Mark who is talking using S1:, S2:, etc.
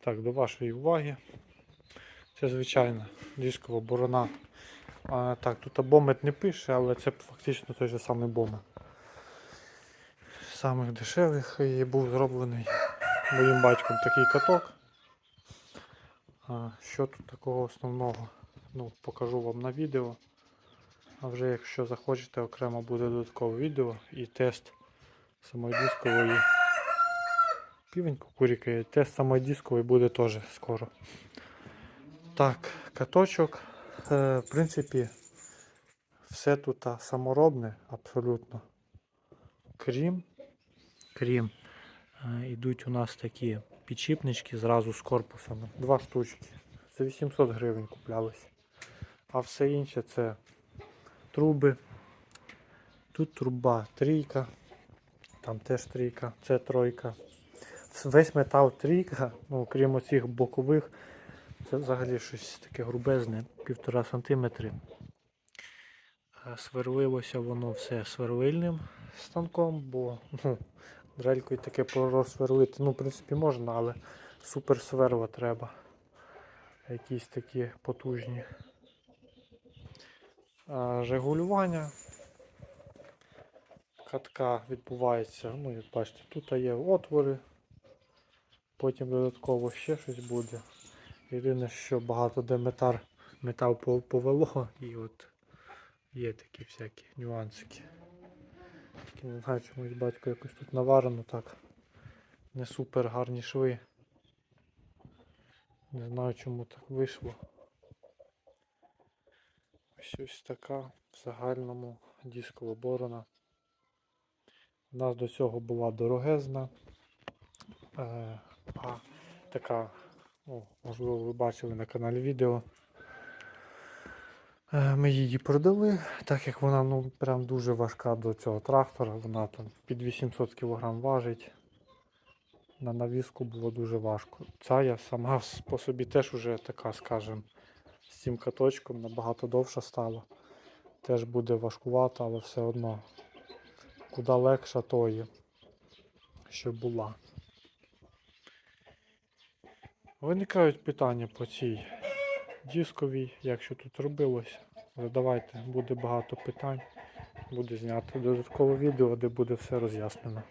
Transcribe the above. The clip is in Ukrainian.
S1: Так, до вашої уваги. Це звичайна дискова борона. А, так, тут бомет не пише, але це фактично той же самий бомет. Самих дешевих і був зроблений моїм батьком такий каток. А, що тут такого основного? Ну, покажу вам на відео. А вже якщо захочете, окремо буде додаткове відео і тест самої дискової. Півень кукурікає. Тест самої дискової буде теж скоро. Так, каточок. Е, в принципі, все тут саморобне, абсолютно. Крім, крім, е, ідуть у нас такі підшипнички зразу з корпусами. Два штучки. За 800 гривень куплялися. А все інше це труби. Тут труба трійка, там теж трійка, це тройка. Весь метал трійка, ну крім оцих бокових, це взагалі щось таке грубезне, півтора сантиметри. Е, Сверлилося воно все сверлильним станком, бо ну, дрелькою таке просверлити, ну, в принципі, можна, але супер сверла треба. Якісь такі потужні. А, Регулювання катка відбувається, ну, як бачите, тут є отвори, потім додатково ще щось буде. Єдине, що багато де метар, метал повело і от є такі всякі нюансики. Тільки не знаю, чомусь батько якось тут наварено так. Не супер гарні шви. Не знаю чому так вийшло. Ось ось така в загальному дискова борона. У нас до цього була дорогезна. А така, ну, можливо, ви бачили на каналі відео. Е, Ми її продали, так як вона ну, прям дуже важка до цього трактора, вона там під 800 кг важить. На навіску було дуже важко. Ця я сама по собі теж уже така, скажем, з цим каточком набагато довша стала. Теж буде важкувато, але все одно куди легша тої, що була. Виникають питання по цій дисковій, як що тут робилося. Задавайте, буде багато питань. Буде знято додаткове відео, де буде все роз'яснено.